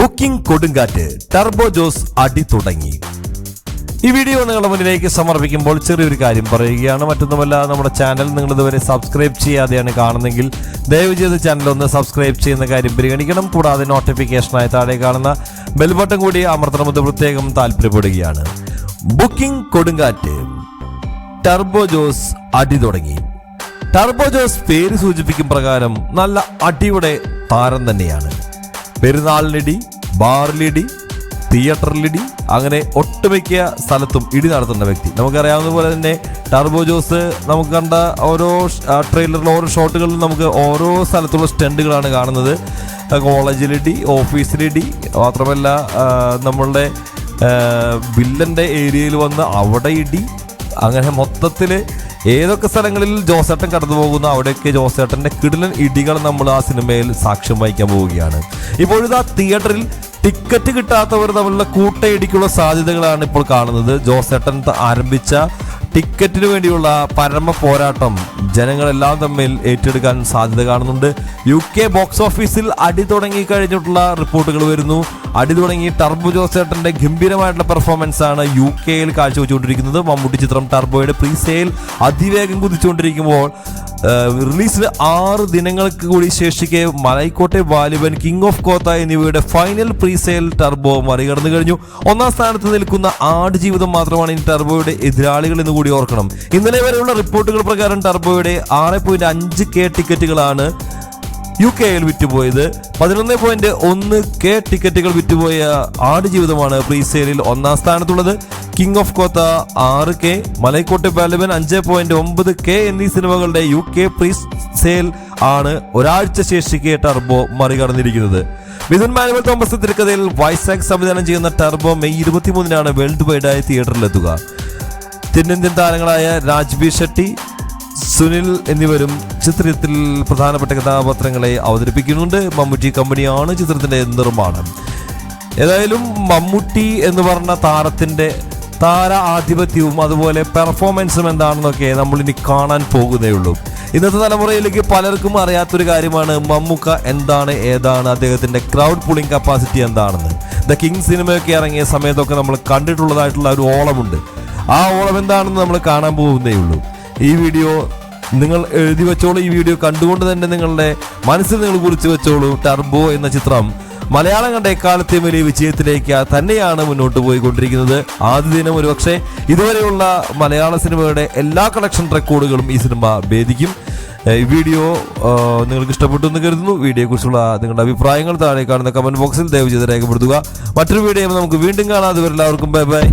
Booking കൊടുങ്കാറ്റ് Turbo Jose അടി തുടങ്ങി. ഈ വീഡിയോ നിങ്ങളുടെ മുന്നിലേക്ക് സമർപ്പിക്കുമ്പോൾ ചെറിയൊരു കാര്യം പറയുകയാണ്. മറ്റൊന്നുമല്ല നമ്മുടെ ചാനൽ നിങ്ങൾ ഇതുവരെ സബ്സ്ക്രൈബ് ചെയ്യാതെയാണ് കാണുന്നെങ്കിൽ ദയവ് ചെയ്ത് ചാനൽ ഒന്ന് സബ്സ്ക്രൈബ് ചെയ്യുന്ന കാര്യം പരിഗണിക്കണം. കൂടാതെ നോട്ടിഫിക്കേഷനായി താഴെ കാണുന്ന ബെൽബട്ടൺ കൂടി അമർത്തണമെന്ന് പ്രത്യേകം താല്പര്യപ്പെടുകയാണ്. ബുക്കിംഗ് കൊടുങ്കാറ്റ് ടർബോ ജോസ് അടി തുടങ്ങി. ടർബോ ജോസ് പേര് സൂചിപ്പിക്കും പ്രകാരം നല്ല അടിയുടെ താരം തന്നെയാണ്. പെരുന്നാളിനിടി ബാറിലിടി തിയേറ്ററിലിടി അങ്ങനെ ഒട്ടുമിക്ക സ്ഥലത്തും ഇടി നടത്തുന്ന വ്യക്തി. നമുക്കറിയാവുന്ന പോലെ തന്നെ ടർബോ ജോസ് നമുക്ക് കണ്ട ഓരോ ട്രെയിലറിൽ ഓരോ ഷോട്ടുകളിലും നമുക്ക് ഓരോ സ്ഥലത്തുള്ള സ്റ്റണ്ടുകളാണ് കാണുന്നത്. കോളേജിലിടി ഓഫീസിലിടി മാത്രമല്ല നമ്മളുടെ വില്ലന്റെ ഏരിയയിൽ വന്ന് അവിടെ ഇടി അങ്ങനെ മൊത്തത്തിൽ ഏതൊക്കെ സ്ഥലങ്ങളിൽ ജോസേട്ടൻ കടന്നു പോകുന്നു അവിടെയൊക്കെ ജോസേട്ടന്റെ കിടിലൻ ഇടികൾ നമ്മൾ ആ സിനിമയിൽ സാക്ഷ്യം വഹിക്കാൻ പോവുകയാണ്. ഇപ്പോഴിതാ തിയേറ്ററിൽ ടിക്കറ്റ് കിട്ടാത്തവർ തമ്മിലുള്ള കൂട്ടയിടിക്കുള്ള സാധ്യതകളാണ് ഇപ്പോൾ കാണുന്നത്. ജോസേട്ടൻ ആരംഭിച്ച ടിക്കറ്റിന് വേണ്ടിയുള്ള പരമ പോരാട്ടം ജനങ്ങളെല്ലാം തമ്മിൽ ഏറ്റെടുക്കാൻ സാധ്യത കാണുന്നുണ്ട്. യു കെ ബോക്സ് ഓഫീസിൽ അടി തുടങ്ങി കഴിഞ്ഞിട്ടുള്ള റിപ്പോർട്ടുകൾ വരുന്നു. അടി തുടങ്ങി ടർബോ ജോസേട്ടന്റെ ഗംഭീരമായിട്ടുള്ള പെർഫോമൻസ് ആണ് യു കെയിൽ കാഴ്ചവെച്ചുകൊണ്ടിരിക്കുന്നത്. മമ്മൂട്ടി ചിത്രം ടർബോയുടെ പ്രീ സെയിൽ അതിവേഗം കുതിച്ചുകൊണ്ടിരിക്കുമ്പോൾ റിലീസിന് ആറ് ദിനങ്ങൾക്ക് കൂടി ശേഷിക്കെ മലൈക്കോട്ടെ വാലിബൻ കിങ് ഓഫ് കോത്ത എന്നിവയുടെ ഫൈനൽ പ്രീ സെയിൽ ടർബോ മറികടന്നു കഴിഞ്ഞു. ഒന്നാം സ്ഥാനത്ത് നിൽക്കുന്ന ആട് ജീവിതം മാത്രമാണ് ഇനി ടർബോയുടെ എതിരാളികൾ എന്ന് കൂടി ഓർക്കണം. ഇന്നലെ വരെയുള്ള റിപ്പോർട്ടുകൾ പ്രകാരം ടർബോയുടെ ആറ് പോയിന്റ് അഞ്ച് കെ ടിക്കറ്റുകളാണ് യു കെയിൽ വിറ്റുപോയത് പതിനൊന്ന് പോയിന്റ് ഒന്ന് കെ ടിക്കറ്റുകൾ വിറ്റുപോയ ആട് ജീവിതമാണ് പ്രീ സെയിലിൽ ഒന്നാം സ്ഥാനത്തുള്ളത്. കിങ് ഓഫ് കോത്ത ആറ് കെ മലൈക്കോട്ടെ പാലവൻ അഞ്ച് പോയിന്റ് ഒമ്പത് കെ എന്നീ സിനിമകളുടെ യു കെ പ്രീ സെയിൽ ആണ് ഒരാഴ്ച ശേഷിക്കെ ടർബോ മറികടന്നിരിക്കുന്നത്. മിഥുൻ മാനുവൽ തോമസ് തിരക്കഥയിൽ വൈസാഗ് സംവിധാനം ചെയ്യുന്ന ടർബോ മെയ് ഇരുപത്തിമൂന്നിനാണ് വേൾഡ് വൈഡായി തിയേറ്ററിലെത്തുക തെന്നിന്ത്യൻ താരങ്ങളായ രാജ്ബീർ ഷെട്ടി സുനിൽ എന്നിവരും ചിത്രത്തിൽ പ്രധാനപ്പെട്ട കഥാപാത്രങ്ങളെ അവതരിപ്പിക്കുന്നുണ്ട്. മമ്മൂട്ടി കമ്പനിയാണ് ചിത്രത്തിന്റെ നിർമ്മാണം. ഏതായാലും മമ്മൂട്ടി എന്ന് പറഞ്ഞ താരത്തിന്റെ താര ആധിപത്യവും അതുപോലെ പെർഫോമൻസും എന്താണെന്നൊക്കെ നമ്മൾ ഇനി കാണാൻ പോകുന്നേ ഉള്ളൂ ഇന്നത്തെ തലമുറയിലേക്ക് പലർക്കും അറിയാത്തൊരു കാര്യമാണ് മമ്മൂക്ക എന്താണ് ഏതാണ് അദ്ദേഹത്തിന്റെ ക്രൗഡ് പുളിംഗ് കപ്പാസിറ്റി എന്താണെന്ന്. ദ കിങ് സിനിമയൊക്കെ ഇറങ്ങിയ സമയത്തൊക്കെ നമ്മൾ കണ്ടിട്ടുള്ളതായിട്ടുള്ള ഒരു ഓളമുണ്ട്. ആ ഓളം എന്താണെന്ന് നമ്മൾ കാണാൻ പോകുന്നേ ഉള്ളൂ ഈ വീഡിയോ നിങ്ങൾ എഴുതി വെച്ചോളൂ. ഈ വീഡിയോ കണ്ടുകൊണ്ട് തന്നെ നിങ്ങളുടെ മനസ്സിൽ നിങ്ങൾ കുറിച്ച് വെച്ചോളൂ. ടർബോ എന്ന ചിത്രം മലയാളം കണ്ട എക്കാലത്തെയും വലിയ വിജയത്തിലേക്ക് തന്നെയാണ് മുന്നോട്ട് പോയിക്കൊണ്ടിരിക്കുന്നത്. ആദ്യ ദിനം ഒരുപക്ഷെ ഇതുവരെയുള്ള മലയാള സിനിമയുടെ എല്ലാ കളക്ഷൻ റെക്കോർഡുകളും ഈ സിനിമ ഭേദിക്കും. ഈ വീഡിയോ നിങ്ങൾക്ക് ഇഷ്ടപ്പെട്ടു എന്ന് കരുതുന്നു. വീഡിയോയെക്കുറിച്ചുള്ള നിങ്ങളുടെ അഭിപ്രായങ്ങൾ താഴെ കാണുന്ന കമന്റ് ബോക്സിൽ ദയവ് ചെയ്ത് രേഖപ്പെടുത്തുക. മറ്റൊരു വീഡിയോ നമുക്ക് വീണ്ടും കാണാം. അതുവരെ എല്ലാവർക്കും ബൈ ബൈ